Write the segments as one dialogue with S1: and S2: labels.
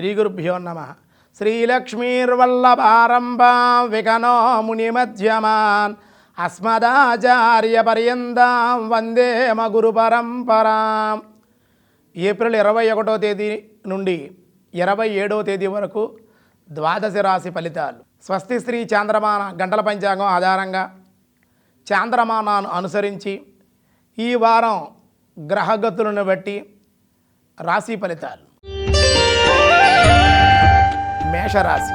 S1: శ్రీ గురుభ్యో నమ శ్రీలక్ష్మీర్వల్లభారంభా విఘనో మునిమధ్యమాన్ అస్మదాచార్యపర్యంతం వందే వందేమ గురు పరంపరాం ఏప్రిల్ ఇరవై ఒకటో తేదీ నుండి ఇరవై ఏడో తేదీ వరకు ద్వాదశ రాశి ఫలితాలు. స్వస్తి శ్రీ చాంద్రమాన గంటల పంచాంగం ఆధారంగా చాంద్రమానాను అనుసరించి ఈ వారం గ్రహగతులను బట్టి రాశి ఫలితాలు. మేషరాశి.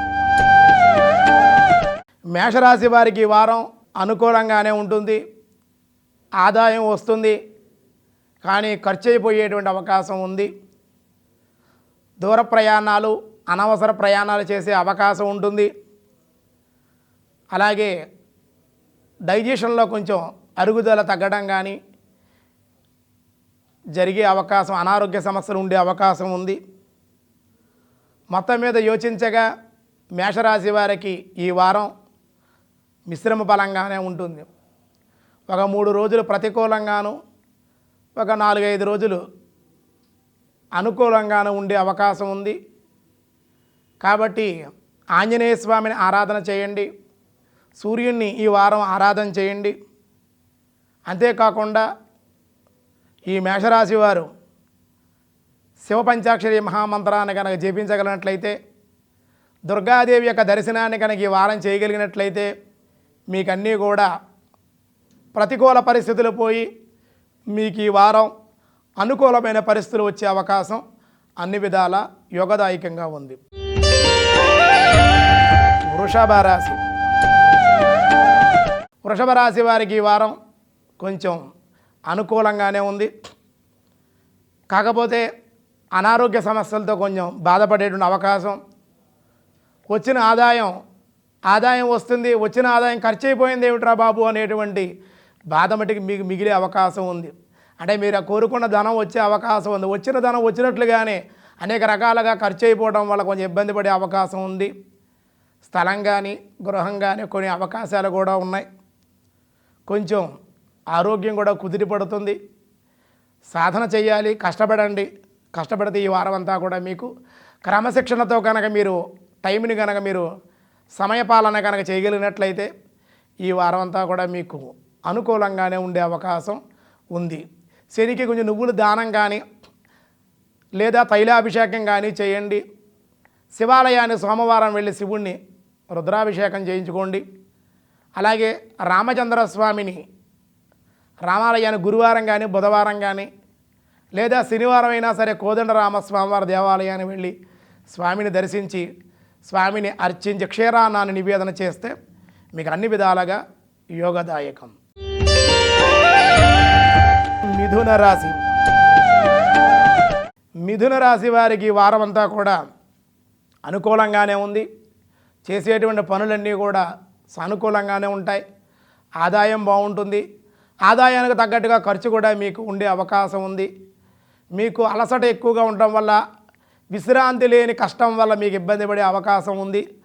S1: మేషరాశి వారికి ఈ వారం అనుకూలంగానే ఉంటుంది ఆదాయం వస్తుంది కానీ ఖర్చు అయిపోయేటువంటి అవకాశం ఉంది. దూర ప్రయాణాలు అనవసర ప్రయాణాలు చేసే అవకాశం ఉంటుంది. అలాగే డైజెషన్లో కొంచెం అరుగుదల తగ్గడం కానీ జరిగే అవకాశం అనారోగ్య సమస్యలు ఉండే అవకాశం ఉంది. మొత్తం మీద యోచించగా మేషరాశి వారికి ఈ వారం మిశ్రమ బలంగానే ఉంటుంది. ఒక మూడు రోజులు ప్రతికూలంగాను ఒక నాలుగైదు రోజులు అనుకూలంగాను ఉండే అవకాశం ఉంది. కాబట్టి ఆంజనేయ స్వామిని ఆరాధన చేయండి. సూర్యుణ్ణి ఈ వారం ఆరాధన చేయండి. అంతేకాకుండా ఈ మేషరాశి వారు శివ పంచాక్షరి మహామంత్రాన్ని కనుక జపించగలిగినట్లయితే దుర్గాదేవి యొక్క దర్శనాన్ని కనుక ఈ వారం చేయగలిగినట్లయితే మీకన్నీ కూడా ప్రతికూల పరిస్థితులు పోయి మీకు ఈ వారం అనుకూలమైన పరిస్థితులు వచ్చే అవకాశం అన్ని విధాల యోగదాయకంగా ఉంది. వృషభ రాశి. వృషభ రాశి వారికి ఈ వారం కొంచెం అనుకూలంగానే ఉంది. కాకపోతే అనారోగ్య సమస్యలతో కొంచెం బాధపడేటువంటి అవకాశం. వచ్చిన ఆదాయం ఆదాయం వస్తుంది వచ్చిన ఆదాయం ఖర్చు అయిపోయింది ఏమిట్రా బాబు అనేటువంటి బాధ మటుకు మీకు మిగిలే అవకాశం ఉంది. అంటే మీరు కోరుకున్న ధనం వచ్చే అవకాశం ఉంది. వచ్చిన ధనం వచ్చినట్లుగానే అనేక రకాలుగా ఖర్చు అయిపోవడం వల్ల కొంచెం ఇబ్బంది పడే అవకాశం ఉంది. స్థలం కానీ గృహం కానీ కొన్ని అవకాశాలు కూడా ఉన్నాయి. కొంచెం ఆరోగ్యం కూడా కుదిరి పడుతుంది. సాధన చేయాలి కష్టపడండి. కష్టపడితే ఈ వారం అంతా కూడా మీకు క్రమశిక్షణతో కనుక మీరు టైంని కనుక మీరు సమయపాలన కనుక చేయగలిగినట్లయితే ఈ వారం అంతా కూడా మీకు అనుకూలంగానే ఉండే అవకాశం ఉంది. శనికి కొంచెం నువ్వులు దానం కానీ లేదా తైలాభిషేకం కానీ చేయండి. శివాలయాన్ని సోమవారం వెళ్ళి శివుణ్ణి రుద్రాభిషేకం చేయించుకోండి. అలాగే రామచంద్ర స్వామిని రామాలయాన్ని గురువారం కానీ బుధవారం కానీ లేదా శనివారం అయినా సరే కోదండరామ స్వామివారి దేవాలయాన్ని వెళ్ళి స్వామిని దర్శించి స్వామిని అర్చించి క్షీరాన్నాన్ని నివేదన చేస్తే మీకు అన్ని విధాలుగా యోగదాయకం. మిథున రాశి. మిథున రాశి వారికి వారమంతా వారం అంతా కూడా అనుకూలంగానే ఉంది. చేసేటువంటి పనులన్నీ కూడా సానుకూలంగానే ఉంటాయి. ఆదాయం బాగుంటుంది. ఆదాయానికి తగ్గట్టుగా ఖర్చు కూడా మీకు ఉండే అవకాశం ఉంది. మీకు అలసట ఎక్కువగా ఉండటం వల్ల విశ్రాంతి లేని కష్టం వల్ల మీకు ఇబ్బంది పడే అవకాశం ఉంది.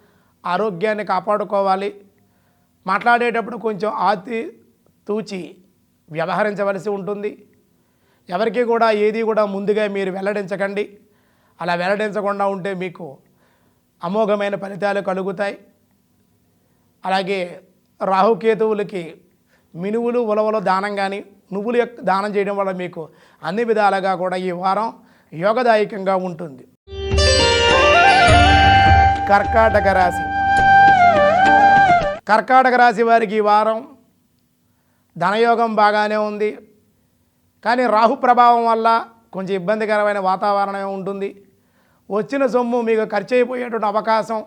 S1: ఆరోగ్యాన్ని కాపాడుకోవాలి. మాట్లాడేటప్పుడు కొంచెం ఆతి తూచి వ్యవహరించవలసి ఉంటుంది. ఎవరికి కూడా ఏది కూడా ముందుగా మీరు వెల్లడించకండి. అలా వెల్లడించకుండా ఉంటే మీకు అమోఘమైన ఫలితాలు కలుగుతాయి. అలాగే రాహుకేతువులకి మినువులు ఉలవలు దానం కానీ నువ్వులు యొక్క దానం చేయడం వల్ల మీకు అన్ని విధాలుగా కూడా ఈ వారం యోగదాయకంగా ఉంటుంది. కర్కాటక రాశి. కర్కాటక రాశి వారికి ఈ వారం ధనయోగం బాగానే ఉంది. కానీ రాహు ప్రభావం వల్ల కొంచెం ఇబ్బందికరమైన వాతావరణం ఉంటుంది. వచ్చిన సొమ్ము మీకు ఖర్చు అయిపోయేటువంటి అవకాశం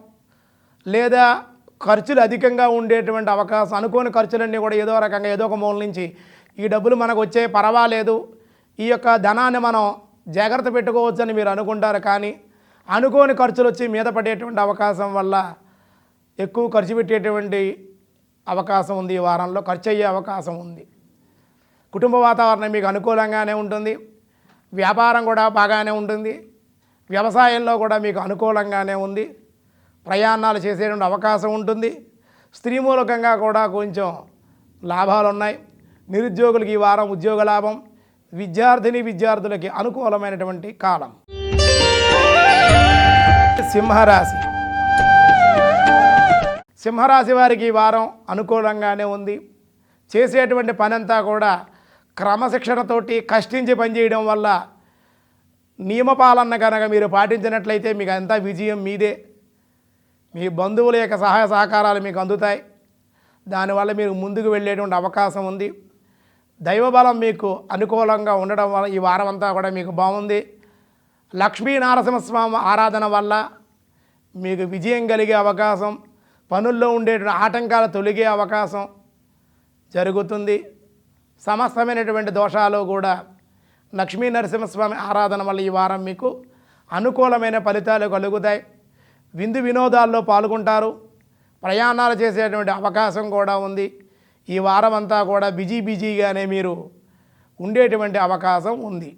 S1: లేదా ఖర్చులు అధికంగా ఉండేటువంటి అవకాశం అనుకోని ఖర్చులన్నీ కూడా ఏదో రకంగా ఏదో ఒక మూల నుంచి ఈ డబ్బులు మనకు వచ్చే పర్వాలేదు. ఈ యొక్క ధనాన్ని మనం జాగ్రత్త పెట్టుకోవచ్చని మీరు అనుకుంటారు కానీ అనుకోని ఖర్చులు వచ్చి మీద పడేటువంటి అవకాశం వల్ల ఎక్కువ ఖర్చు పెట్టేటువంటి అవకాశం ఉంది ఈ వారంలో ఖర్చు అయ్యే అవకాశం ఉంది. కుటుంబ వాతావరణం మీకు అనుకూలంగానే ఉంటుంది. వ్యాపారం కూడా బాగానే ఉంటుంది. వ్యవసాయంలో కూడా మీకు అనుకూలంగానే ఉంది. ప్రయాణాలు చేసేటువంటి అవకాశం ఉంటుంది. స్త్రీ మూలకంగా కూడా కొంచెం లాభాలు ఉన్నాయి నిరుద్యోగులకి ఈ వారం ఉద్యోగ లాభం విద్యార్థిని విద్యార్థులకి అనుకూలమైనటువంటి కాలం. సింహరాశి. సింహరాశి వారికి ఈ వారం అనుకూలంగానే ఉంది. చేసేటువంటి పనంతా కూడా క్రమశిక్షణతోటి కష్టించి పనిచేయడం వల్ల నియమపాలన కనుక మీరు పాటించినట్లయితే మీకు అంతా విజయం మీదే. మీ బంధువుల యొక్క సహాయ సహకారాలు మీకు అందుతాయి. దానివల్ల మీరు ముందుకు వెళ్ళేటువంటి అవకాశం ఉంది. దైవబలం మీకు అనుకూలంగా ఉండడం వల్ల ఈ వారం అంతా కూడా మీకు బాగుంది. లక్ష్మీ నరసింహస్వామి ఆరాధన వల్ల మీకు విజయం కలిగే అవకాశం పనుల్లో ఉండేటువంటి ఆటంకాలు తొలగే అవకాశం జరుగుతుంది. సమస్తమైనటువంటి దోషాలు కూడా లక్ష్మీ నరసింహస్వామి ఆరాధన వల్ల ఈ వారం మీకు అనుకూలమైన ఫలితాలు కలుగుతాయి. విందు వినోదాల్లో పాల్గొంటారు. ప్రయాణాలు చేసేటువంటి అవకాశం కూడా ఉంది. ఈ వారం అంతా కూడా బిజీ బిజీగానే మీరు ఉండేటువంటి అవకాశం ఉంది.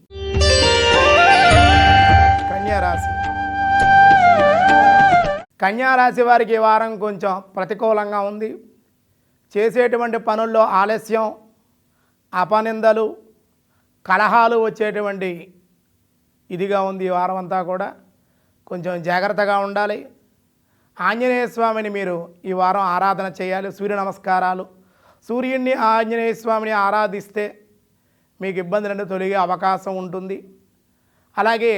S1: కన్యారాశి కన్యారాశి వారికి ఈ వారం కొంచెం ప్రతికూలంగా ఉంది. చేసేటువంటి పనుల్లో ఆలస్యం అపనిందలు కలహాలు వచ్చేటువంటి ఇదిగా ఉంది ఈ వారం అంతా కూడా. కొంచెం జాగ్రత్తగా ఉండాలి. ఆంజనేయ స్వామిని మీరు ఈ వారం ఆరాధన చేయాలి. సూర్య నమస్కారాలు. సూర్యుడిని ఆంజనేయ స్వామిని ఆరాధిస్తే మీకు ఇబ్బందులను తొలగే అవకాశం ఉంటుంది. అలాగే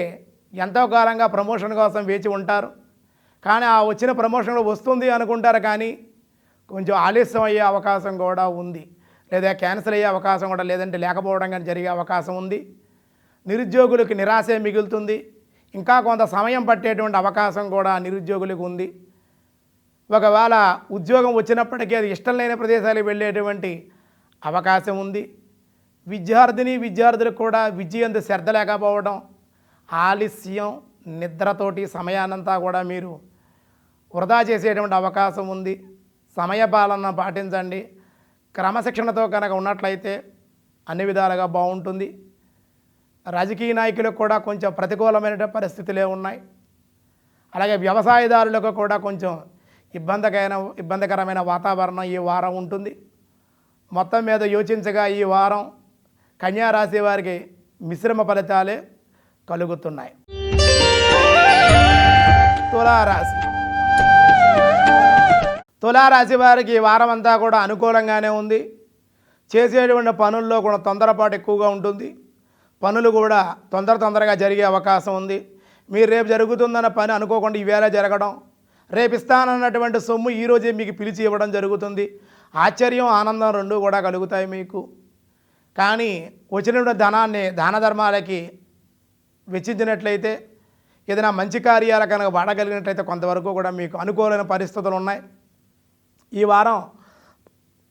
S1: ఎంతో కాలంగా ప్రమోషన్ కోసం వేచి ఉంటారు. కానీ ఆ వచ్చిన ప్రమోషన్ వస్తుంది అనుకుంటారు కానీ కొంచెం ఆలస్యం అయ్యే అవకాశం కూడా ఉంది. లేదా క్యాన్సిల్ అయ్యే అవకాశం కూడా లేదంటే లేకపోవడం కానీ జరిగే అవకాశం ఉంది. నిరుద్యోగులకు నిరాశే మిగులుతుంది. ఇంకా కొంత సమయం పట్టేటువంటి అవకాశం కూడా నిరుద్యోగులకు ఉంది. ఒకవేళ ఉద్యోగం వచ్చినప్పటికీ అది ఇష్టం లేని ప్రదేశాలకు వెళ్ళేటువంటి అవకాశం ఉంది. విద్యార్థిని విద్యార్థులకు కూడా విద్య అంత శ్రద్ధ లేకపోవడం ఆలస్యం నిద్రతోటి సమయానంతా కూడా మీరు వృధా చేసేటువంటి అవకాశం ఉంది. సమయపాలన పాటించండి. క్రమశిక్షణతో కనుక ఉన్నట్లయితే అన్ని విధాలుగా బాగుంటుంది. రాజకీయ నాయకులకు కూడా కొంచెం ప్రతికూలమైన పరిస్థితులే ఉన్నాయి. అలాగే వ్యవసాయదారులకు కూడా కొంచెం ఇబ్బందికైన ఇబ్బందికరమైన వాతావరణం ఈ వారం ఉంటుంది. మొత్తం మీద యోచించగా ఈ వారం కన్యా రాశి వారికి మిశ్రమ ఫలితాలే కలుగుతున్నాయి. తులారాశి. తులారాశి వారికి ఈ వారం అంతా కూడా అనుకూలంగానే ఉంది. చేసేటువంటి పనుల్లో కూడా తొందరపాటు ఎక్కువగా ఉంటుంది. పనులు కూడా తొందర తొందరగా జరిగే అవకాశం ఉంది. మీరు రేపు జరుగుతుందన్న పని అనుకోకుండా ఈవేళ జరగడం రేపిస్తానన్నటువంటి సొమ్ము ఈరోజే మీకు పిలిచి ఇవ్వడం జరుగుతుంది. ఆశ్చర్యం ఆనందం రెండూ కూడా కలుగుతాయి మీకు. కానీ వచ్చిన ధనాన్ని దాన ధర్మాలకి వెచ్చించినట్లయితే ఏదైనా మంచి కార్యాల కనుక వాడగలిగినట్లయితే కొంతవరకు కూడా మీకు అనుకూలమైన పరిస్థితులు ఉన్నాయి. ఈ వారం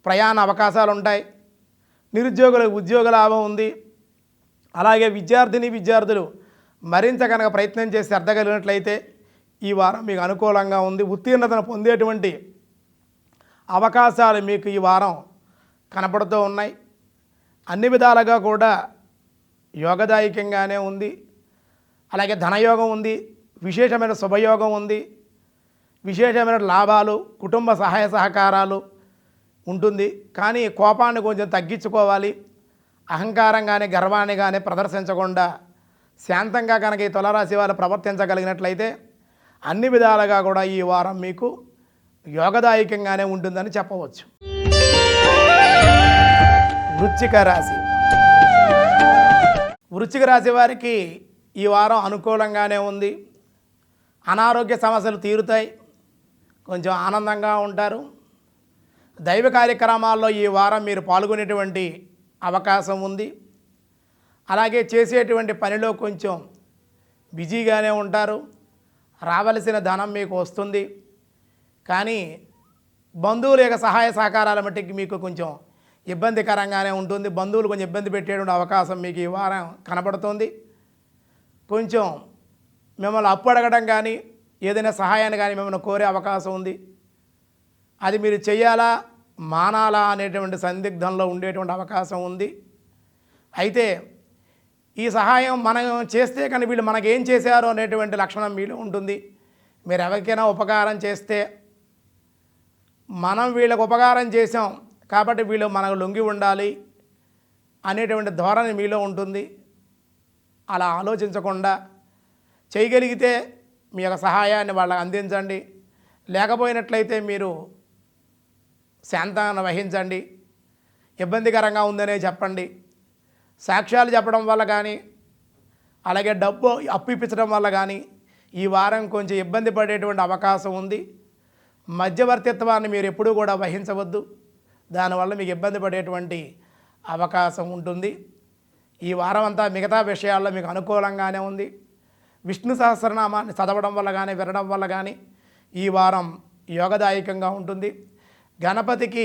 S1: ప్రయాణ అవకాశాలు ఉంటాయి. నిరుద్యోగులకు ఉద్యోగ లాభం ఉంది. అలాగే విద్యార్థిని విద్యార్థులు మరింత కనుక ప్రయత్నం చేసి శ్రద్ధ కలిగినట్లయితే ఈ వారం మీకు అనుకూలంగా ఉంది. ఉత్తీర్ణతను పొందేటువంటి అవకాశాలు మీకు ఈ వారం కనపడుతూ ఉన్నాయి. అన్ని విధాలుగా కూడా యోగదాయకంగానే ఉంది. అలాగే ధనయోగం ఉంది. విశేషమైన శుభయోగం ఉంది. విశేషమైన లాభాలు కుటుంబ సహాయ సహకారాలు ఉంటుంది. కానీ కోపాన్ని కొంచెం తగ్గించుకోవాలి. అహంకారం కానీ గర్వాన్ని కానీ ప్రదర్శించకుండా శాంతంగా కనుక ఈ తులరాశి వారు ప్రవర్తించగలిగినట్లయితే అన్ని విధాలుగా కూడా ఈ వారం మీకు యోగదాయకంగానే ఉంటుందని చెప్పవచ్చు. వృచ్చిక రాశి. వృచ్చిక రాశి వారికి ఈ వారం అనుకూలంగానే ఉంది. అనారోగ్య సమస్యలు తీరుతాయి. కొంచెం ఆనందంగా ఉంటారు. దైవ కార్యక్రమాల్లో ఈ వారం మీరు పాల్గొనేటువంటి అవకాశం ఉంది. అలాగే చేసేటువంటి పనిలో కొంచెం బిజీగానే ఉంటారు. రావలసిన ధనం మీకు వస్తుంది. కానీ బంధువుల యొక్క సహాయ సహకారాల మట్టికి మీకు కొంచెం ఇబ్బందికరంగానే ఉంటుంది. బంధువులు కొంచెం ఇబ్బంది పెట్టేటువంటి అవకాశం మీకు ఈ వారం కనబడుతుంది. కొంచెం మిమ్మల్ని అప్పు అడగడం కానీ ఏదైనా సహాయాన్ని కానీ మిమ్మల్ని కోరే అవకాశం ఉంది. అది మీరు చెయ్యాలా మానాలా అనేటువంటి సందిగ్ధంలో ఉండేటువంటి అవకాశం ఉంది. అయితే ఈ సహాయం మనం చేస్తే కానీ వీళ్ళు మనకేం చేశారో అనేటువంటి లక్షణం మీలో ఉంటుంది. మీరు ఎవరికైనా ఉపకారం చేస్తే మనం వీళ్ళకు ఉపకారం చేసాం కాబట్టి వీళ్ళు మనకు లొంగి ఉండాలి అనేటువంటి ధోరణి మీలో ఉంటుంది. అలా ఆలోచించకుండా చేయగలిగితే మీ యొక్క సహాయాన్ని వాళ్ళకి అందించండి. లేకపోయినట్లయితే మీరు శాంతాన్ని వహించండి. ఇబ్బందికరంగా ఉందనే చెప్పండి. సాక్ష్యాలు చెప్పడం వల్ల కానీ అలాగే డబ్బు అప్పు ఇప్పించడం వల్ల కానీ ఈ వారం కొంచెం ఇబ్బంది పడేటువంటి అవకాశం ఉంది. మధ్యవర్తిత్వాన్ని మీరు ఎప్పుడూ కూడా వహించవద్దు. దానివల్ల మీకు ఇబ్బంది పడేటువంటి అవకాశం ఉంటుంది. ఈ వారం అంతా మిగతా విషయాల్లో మీకు అనుకూలంగానే ఉంది. విష్ణు సహస్రనామాన్ని చదవడం వల్ల కానీ వినడం వల్ల కానీ ఈ వారం యోగదాయకంగా ఉంటుంది. గణపతికి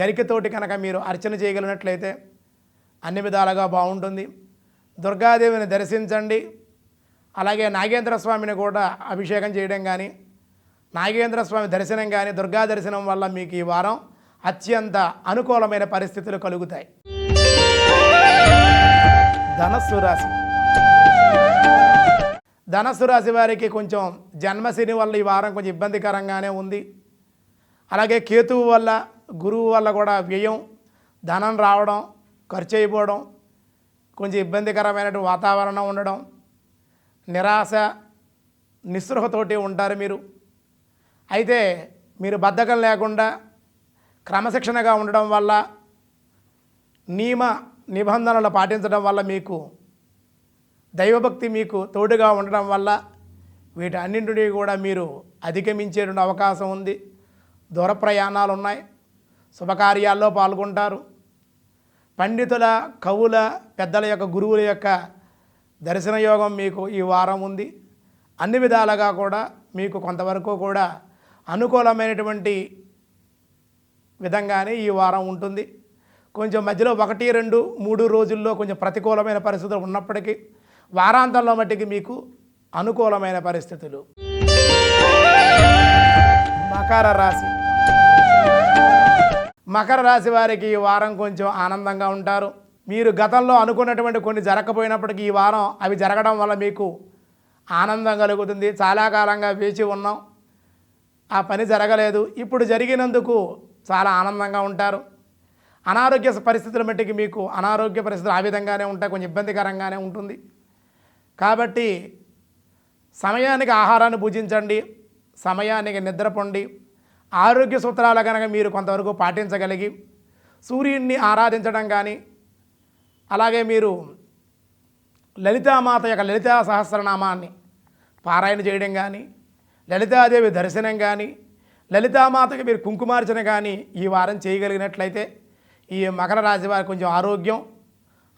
S1: గరికతోటి కనుక మీరు అర్చన చేయగలిగినట్లయితే అన్ని విధాలుగా బాగుంటుంది. దుర్గాదేవిని దర్శించండి. అలాగే నాగేంద్ర స్వామిని కూడా అభిషేకం చేయడం కానీ నాగేంద్ర స్వామి దర్శనం కానీ దుర్గా దర్శనం వల్ల మీకు ఈ వారం అత్యంత అనుకూలమైన పరిస్థితులు కలుగుతాయి. ధనస్సు రాశి. ధనస్సు రాశి వారికి కొంచెం జన్మశని వల్ల ఈ వారం కొంచెం ఇబ్బందికరంగానే ఉంది. అలాగే కేతువు వల్ల గురువు వల్ల కూడా వ్యయం ధనం రావడం ఖర్చు అయిపోవడం కొంచెం ఇబ్బందికరమైన వాతావరణం ఉండడం నిరాశ నిస్పృహతోటి ఉంటారు మీరు. అయితే మీరు బద్ధకం లేకుండా క్రమశిక్షణగా ఉండడం వల్ల నియమ నిబంధనలు పాటించడం వల్ల మీకు దైవభక్తి మీకు తోడుగా ఉండడం వల్ల వీటన్నింటిని కూడా మీరు అధిగమించేటువంటి అవకాశం ఉంది. దూర ప్రయాణాలు ఉన్నాయి శుభకార్యాల్లో పాల్గొంటారు. పండితుల కవుల పెద్దల యొక్క గురువుల యొక్క దర్శన యోగం మీకు ఈ వారం ఉంది. అన్ని విధాలుగా కూడా మీకు కొంతవరకు కూడా అనుకూలమైనటువంటి విధంగానే ఈ వారం ఉంటుంది. కొంచెం మధ్యలో ఒకటి రెండు మూడు రోజుల్లో కొంచెం ప్రతికూలమైన పరిస్థితులు ఉన్నప్పటికీ వారాంతంలో మట్టికి మీకు అనుకూలమైన పరిస్థితులు. మకర రాశి. మకర రాశి వారికి ఈ వారం కొంచెం ఆనందంగా ఉంటారు. మీరు గతంలో అనుకున్నటువంటి కొన్ని జరగకపోయినప్పటికీ ఈ వారం అవి జరగడం వల్ల మీకు ఆనందం కలుగుతుంది. చాలా కాలంగా వేచి ఉన్నాం. ఆ పని జరగలేదు. ఇప్పుడు జరిగినందుకు చాలా ఆనందంగా ఉంటారు. అనారోగ్య పరిస్థితుల మట్టికి మీకు అనారోగ్య పరిస్థితులు ఆ విధంగానే ఉంటాయి. కొంచెం ఇబ్బందికరంగానే ఉంటుంది. కాబట్టి సమయానికి ఆహారాన్ని భుజించండి సమయానికి నిద్రపొండి ఆరోగ్య సూత్రాలు కనుక మీరు కొంతవరకు పాటించగలిగి సూర్యుడిని ఆరాధించడం కానీ అలాగే మీరు లలితామాత యొక్క లలితా సహస్రనామాన్ని పారాయణ చేయడం కానీ లలితాదేవి దర్శనం కానీ లలితామాతకి మీరు కుంకుమార్చన కానీ ఈ వారం చేయగలిగినట్లయితే ఈ మకర రాశి వారికి కొంచెం ఆరోగ్యం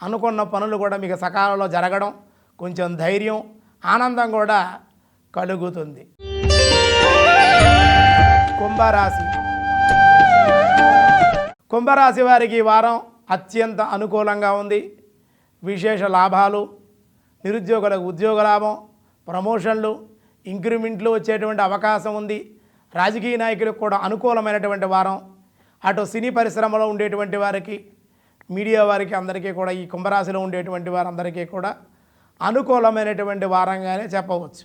S1: అనుకున్న పనులు కూడా మీకు సకాలంలో జరగడం కొంచెం ధైర్యం ఆనందం కూడా కలుగుతుంది. కుంభరాశి. కుంభరాశి వారికి ఈ వారం అత్యంత అనుకూలంగా ఉంది. విశేష లాభాలు నిరుద్యోగులకు ఉద్యోగ లాభం ప్రమోషన్లు ఇంక్రిమెంట్లు వచ్చేటువంటి అవకాశం ఉంది. రాజకీయ నాయకులకు కూడా అనుకూలమైనటువంటి వారం. అటు సినీ పరిశ్రమలో ఉండేటువంటి వారికి మీడియా వారికి అందరికీ కూడా ఈ కుంభరాశిలో ఉండేటువంటి వారందరికీ కూడా అనుకూలమైనటువంటి వారంగానే చెప్పవచ్చు.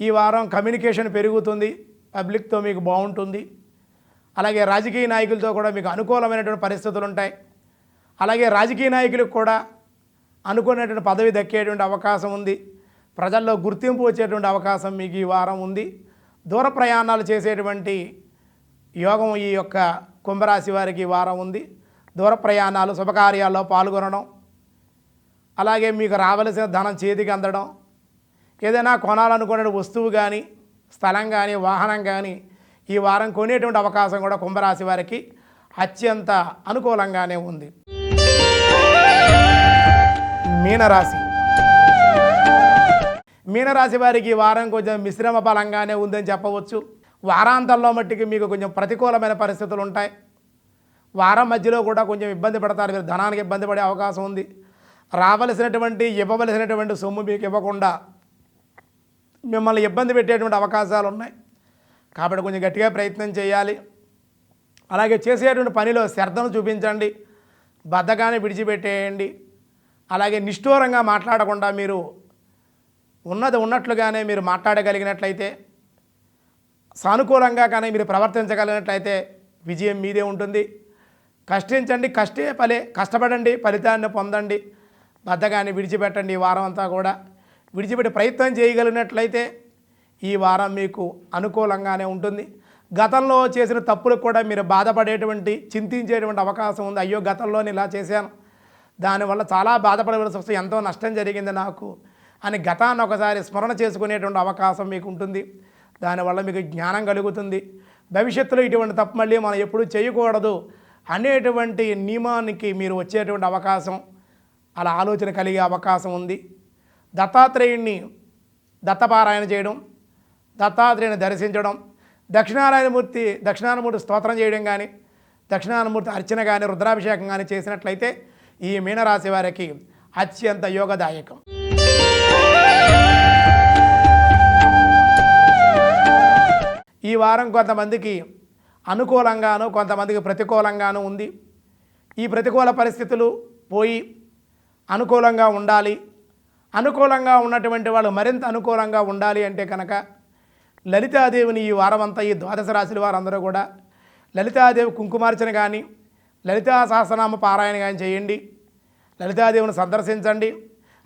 S1: ఈ వారం కమ్యూనికేషన్ పెరుగుతుంది. పబ్లిక్తో మీకు బాగుంటుంది. అలాగే రాజకీయ నాయకులతో కూడా మీకు అనుకూలమైనటువంటి పరిస్థితులు ఉంటాయి అలాగే రాజకీయ నాయకులకు కూడా అనుకునేటువంటి పదవి దక్కేటువంటి అవకాశం ఉంది. ప్రజల్లో గుర్తింపు వచ్చేటువంటి అవకాశం మీకు ఈ వారం ఉంది. దూర ప్రయాణాలు చేసేటువంటి యోగం ఈ యొక్క కుంభరాశి వారికి వారం ఉంది. దూర ప్రయాణాలు శుభకార్యాల్లో పాల్గొనడం అలాగే మీకు రావలసిన ధనం చేతికి అందడం ఏదైనా కొనాలనుకునే వస్తువు కానీ స్థలం కానీ వాహనం కానీ ఈ వారం కొనేటువంటి అవకాశం కూడా కుంభరాశి వారికి అత్యంత అనుకూలంగానే ఉంది. మీనరాశి. మీనరాశి వారికి ఈ వారం కొంచెం మిశ్రమ బలంగానే ఉందని చెప్పవచ్చు. వారాంతంలో మట్టికి మీకు కొంచెం ప్రతికూలమైన పరిస్థితులు ఉంటాయి. వారం మధ్యలో కూడా కొంచెం ఇబ్బంది పడతారు. మీరు ధనానికి ఇబ్బంది పడే అవకాశం ఉంది. రావలసినటువంటి ఇవ్వవలసినటువంటి సొమ్ము మీకు ఇవ్వకుండా మిమ్మల్ని ఇబ్బంది పెట్టేటువంటి అవకాశాలు ఉన్నాయి. కాబట్టి కొంచెం గట్టిగా ప్రయత్నం చేయాలి. అలాగే చేసేటువంటి పనిలో శ్రద్ధను చూపించండి. బద్ధకాన్ని విడిచిపెట్టేయండి. అలాగే నిష్ఠూరంగా మాట్లాడకుండా మీరు ఉన్నది ఉన్నట్లుగానే మీరు మాట్లాడగలిగినట్లయితే సానుకూలంగా కానీ మీరు ప్రవర్తించగలిగినట్లయితే విజయం మీదే ఉంటుంది. కష్టించండి కష్టే ఫలే కష్టపడండి ఫలితాన్ని పొందండి. బద్దగాన్ని విడిచిపెట్టండి ఈ వారం అంతా కూడా. విడిచిపెట్టి ప్రయత్నం చేయగలిగినట్లయితే ఈ వారం మీకు అనుకూలంగానే ఉంటుంది. గతంలో చేసిన తప్పులకు కూడా మీరు బాధపడేటువంటి చింతించేటువంటి అవకాశం ఉంది. అయ్యో గతంలో నేను ఇలా చేశాను. దానివల్ల చాలా బాధపడవలసి వస్తే ఎంతో నష్టం జరిగింది నాకు అని గతాన్ని ఒకసారి స్మరణ చేసుకునేటువంటి అవకాశం మీకు ఉంటుంది. దానివల్ల మీకు జ్ఞానం కలుగుతుంది. భవిష్యత్తులో ఇటువంటి తప్పు మళ్ళీ మనం ఎప్పుడూ చేయకూడదు అనేటువంటి నియమానికి మీరు వచ్చేటువంటి అవకాశం. అలా ఆలోచన కలిగే అవకాశం ఉంది. దత్తాత్రేయుణ్ణి దత్తపారాయణ చేయడం దత్తాత్రేయుని దర్శించడం దక్షిణారాయణమూర్తి దక్షిణానమూర్తి స్తోత్రం చేయడం కానీ దక్షిణానమూర్తి అర్చన కానీ రుద్రాభిషేకం కానీ చేసినట్లయితే ఈ మీనరాశి వారికి అత్యంత యోగదాయకం. ఈ వారం కొంతమందికి అనుకూలంగాను కొంతమందికి ప్రతికూలంగాను ఉంది. ఈ ప్రతికూల పరిస్థితులు పోయి అనుకూలంగా ఉండాలి. అనుకూలంగా ఉన్నటువంటి వాళ్ళు మరింత అనుకూలంగా ఉండాలి అంటే కనుక లలితాదేవిని ఈ వారమంతా ఈ ద్వాదశ రాశుల వారందరూ కూడా లలితాదేవి కుంకుమార్చన కానీ లలితా సహస్రనామ పారాయణ కానీ చేయండి. లలితాదేవిని సందర్శించండి.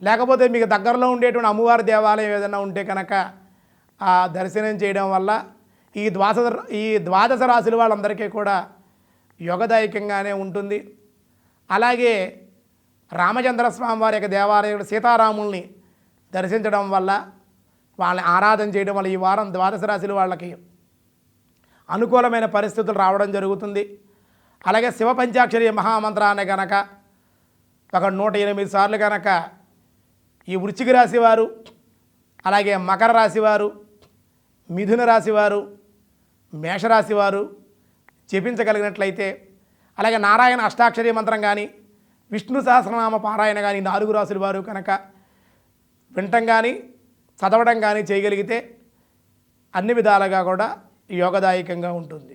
S1: లేకపోతే మీకు దగ్గరలో ఉండేటువంటి అమ్మవారి దేవాలయం ఏదైనా ఉంటే కనుక ఆ దర్శనం చేయడం వల్ల ఈ ద్వాదశ ఈ ద్వాదశ రాశుల వాళ్ళందరికీ కూడా యోగదాయకంగానే ఉంటుంది. అలాగే రామచంద్ర స్వామి వారి యొక్క దేవాలయంలో సీతారాముల్ని దర్శించడం వల్ల వాళ్ళని ఆరాధన చేయడం వల్ల ఈ వారం ద్వాదశ రాశుల వాళ్ళకి అనుకూలమైన పరిస్థితులు రావడం జరుగుతుంది. అలాగే శివ పంచాక్షరి మహామంత్రాన్ని కనుక ఒక నూట ఎనిమిది సార్లు కనుక ఈ వృశ్చిక రాశి వారు అలాగే మకర రాశి వారు మిథున రాశి వారు మేషరాశి వారు జపించగలిగినట్లయితే అలాగే నారాయణ అష్టాక్షరి మంత్రం కానీ విష్ణు సహస్రనామ పారాయణ కానీ నాలుగు రాసుల వారు కనుక వినటం కానీ చదవడం కానీ చేయగలిగితే అన్ని విధాలుగా కూడా యోగదాయకంగా ఉంటుంది.